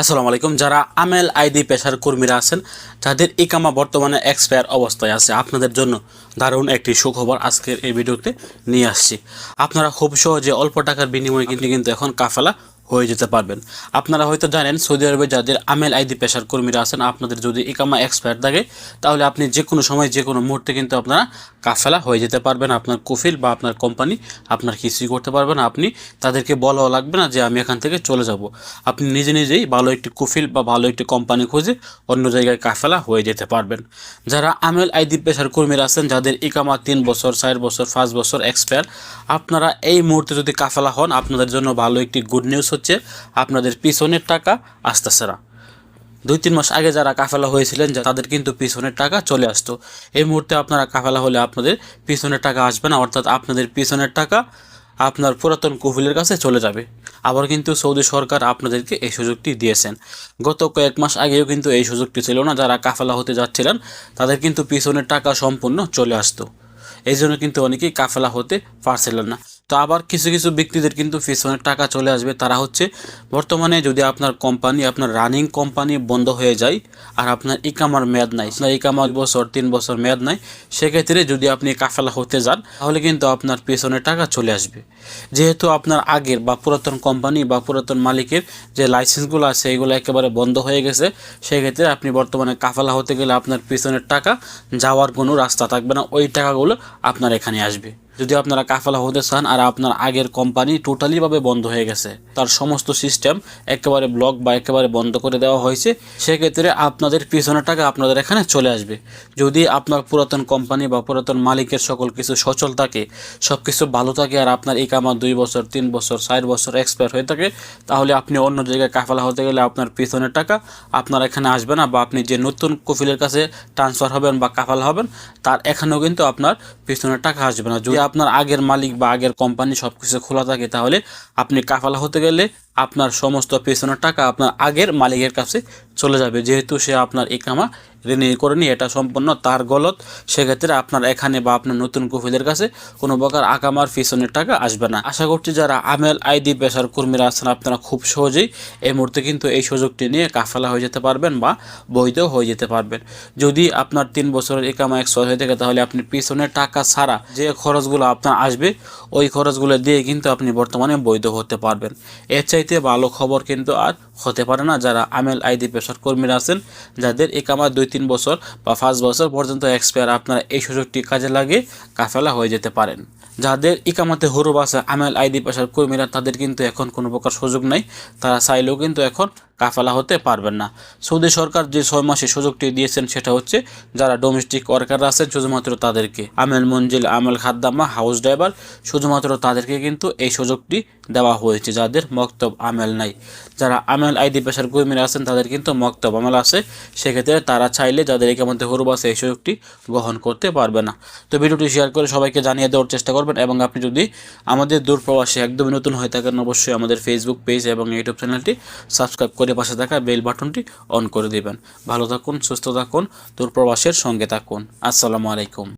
আসসালামু আলাইকুম। যারা আমেল আইডি পেশার কর্মীরা আছেন, যাদের ইকামা বর্তমানে এক্সপায়ার অবস্থায় আছে, আপনাদের জন্য দারুণ একটি সুখবর আজকের এই ভিডিওতে নিয়ে আসছি। আপনারা খুব সহজে অল্প টাকার বিনিময়ে কিন্তু কিন্তু এখন কাফেলা হয়ে যেতে পারবেন। আপনারা হয়তো জানেন, সৌদি আরবে যাদের আমেল আইডি পেশার কর্মীরা আছেন, আপনাদের যদি ইকামা এক্সপায়ার থাকে, তাহলে আপনি যে কোনো সময় যে কোনো মুহূর্তে কিন্তু আপনারা কাফেলা হয়ে যেতে পারবেন। আপনার কুফিল বা আপনার কোম্পানি আপনার কিছুই করতে পারবেন আপনি তাদেরকে বলাও লাগবে না যে, আমি এখান থেকে চলে যাব। আপনি নিজে নিজেই ভালো একটি কুফিল বা ভালো একটি কোম্পানি খুঁজে অন্য জায়গায় কাফেলা হয়ে যেতে পারবেন। যারা আমেল আইডি পেশার কর্মীরা আছেন, যাদের ইকামা তিন বছর, চার বছর, পাঁচ বছর এক্সপায়ার আপনারা এই মুহূর্তে যদি কাফেলা হন, আপনাদের জন্য ভালো একটি গুড নিউজ হচ্ছে আপনাদের পিছনের টাকা আসতেছে না। দুই তিন মাস আগে যারা কাফেলা হয়েছিলেন তাদের কিন্তু পিছনের টাকা চলে আসতো। এই মুহূর্তে আপনারা কাফেলা হলে আপনাদের পিছনের টাকা আসবে না, অর্থাৎ আপনাদের পিছনের টাকা আপনার পুরাতন কফিলের কাছে চলে যাবে। আবার কিন্তু সৌদি সরকার আপনাদেরকে এই সুযোগটি দিয়েছেন। গত কয়েক মাস আগেও কিন্তু এই সুযোগটি ছিল না, যারা কাফেলা হতে যাচ্ছিলেন, তাদের কিন্তু পিছনের টাকা সম্পূর্ণ চলে আসতো। এই জন্য কিন্তু অনেকেই কাফেলা হতে পারছিলেন না। তো আবার কিছু কিছু ব্যক্তিদের কিন্তু পিছনের টাকা চলে আসবে। তারা হচ্ছে বর্তমানে যদি আপনার কোম্পানি আপনার রানিং কোম্পানি বন্ধ হয়ে যায় আর আপনার ইকামার মেয়াদ নাই আপনার ইকামার বছর, তিন বছর মেয়াদ নাই, সেক্ষেত্রে যদি আপনি কাফেলা হতে যান, তাহলে কিন্তু আপনার পেছনের টাকা চলে আসবে। যেহেতু আপনার আগের বা পুরাতন কোম্পানি বা পুরাতন মালিকের যে লাইসেন্সগুলো আছে, এগুলো একেবারে বন্ধ হয়ে গেছে, সেক্ষেত্রে আপনি বর্তমানে কাফেলা হতে গেলে আপনার পিছনের টাকা যাওয়ার কোনো রাস্তা থাকবে না, ওই টাকাগুলো আপনার এখানে আসবে। যদি আপনারা কাফেলা হতে চান আর আপনার আগের কোম্পানি টোটালিভাবে বন্ধ হয়ে গেছে, তার সমস্ত সিস্টেম একেবারে ব্লক বা একেবারে বন্ধ করে দেওয়া হয়েছে, সেক্ষেত্রে আপনাদের পিছনের টাকা আপনাদের এখানে চলে আসবে। যদি আপনার পুরাতন কোম্পানি বা পুরাতন মালিকের সকল কিছু সচল থাকে সব কিছু ভালো থাকে আর আপনার এই কামা দুই বছর, তিন বছর, চার বছর এক্সপায়ার হয়ে থাকে, তাহলে আপনি অন্য জায়গায় কাফেলা হতে গেলে আপনার পিছনের টাকা আপনার এখানে আসবে না বা আপনি যে নতুন কফিলের কাছে ট্রান্সফার হবেন বা কাফেলা হবেন, তার এখানেও কিন্তু আপনার পিছনের টাকা আসবে না। যদি আপনার আগের মালিক বা আগের কোম্পানি সব কিছু খোলা থাকে, তাহলে আপনি কাফালা হতে গেলে আপনার সমস্ত পেছনের টাকা আপনার আগের মালিকের কাছে চলে যাবে। যেহেতু সে আপনার ইকামা ঋণী করেনি, এটা সম্পূর্ণ তার গলত। সেক্ষেত্রে আপনার এখানে বা আপনার নতুন কফিলের কাছে কোনো প্রকার আকামার পিছনের টাকা আসবে না। আশা করছি যারা আমেল আইডি পেশার কর্মীরা আছেন, আপনারা খুব সহজেই এই মুহূর্তে কিন্তু এই সুযোগটি নিয়ে কাফেলা হয়ে যেতে পারবেন বা বৈধ হয়ে যেতে পারবেন। যদি আপনার তিন বছরের একামা এক হয়ে থাকে, তাহলে আপনি পিছনের টাকা ছাড়া যে খরচগুলো আপনার আসবে, ওই খরচগুলো দিয়ে কিন্তু আপনি বর্তমানে বৈধ হতে পারবেন। এর চাইতে ভালো খবর কিন্তু আর হতে পারে না যারা আমেল আইডি পেশার কর্মীরা আছেন, যাদের একামার দুই, তিন বছর বা পাঁচ বছর পর্যন্ত এক্সপায়ার আপনারা এই সুযোগটি কাজে লাগে কাফেলা হয়ে যেতে পারেন। যাদের ইকামাতে হরুব আছে, আমেল আইডি পেশার কর্মীরা, তাদের কিন্তু এখন কোনো প্রকার সুযোগ নাই। তারা চাইলেও কিন্তু এখন কাফেলা হতে পারবেন না। সৌদি সরকার যে ছয় মাসে সুযোগটি দিয়েছেন সেটা হচ্ছে, যারা ডোমেস্টিক ওয়ার্কাররা আছেন, শুধুমাত্র তাদেরকে। আমেল মঞ্জিল আমেল খাদ্দামা হাউস ড্রাইভার শুধুমাত্র তাদেরকে কিন্তু এই সুযোগটি দেওয়া হয়েছে, যাদের মক্তব আমেল নাই। যারা আমেল আইডি পেশার কর্মীরা আছেন, তাদের কিন্তু মক্তব আমেল আছে। সেক্ষেত্রে তারা চাইলে যাদের একে মধ্যে হরুব আছে, এই সুযোগটি গ্রহণ করতে পারবে না। তো ভিডিওটি শেয়ার করে সবাইকে জানিয়ে দেওয়ার চেষ্টা করবেন এবং আপনি যদি আমাদের দূরপ্রবাসে একদমই নতুন হয়ে থাকেন, অবশ্যই আমাদের ফেসবুক পেজ এবং ইউটিউব চ্যানেলটি সাবস্ক্রাইব করে পাশে থাকা বেল বাটনটি অন করে দিবেন। ভালো থাকুন, সুস্থ থাকুন, দূরপ্রবাসের সঙ্গে থাকুন। আসসালামু আলাইকুম।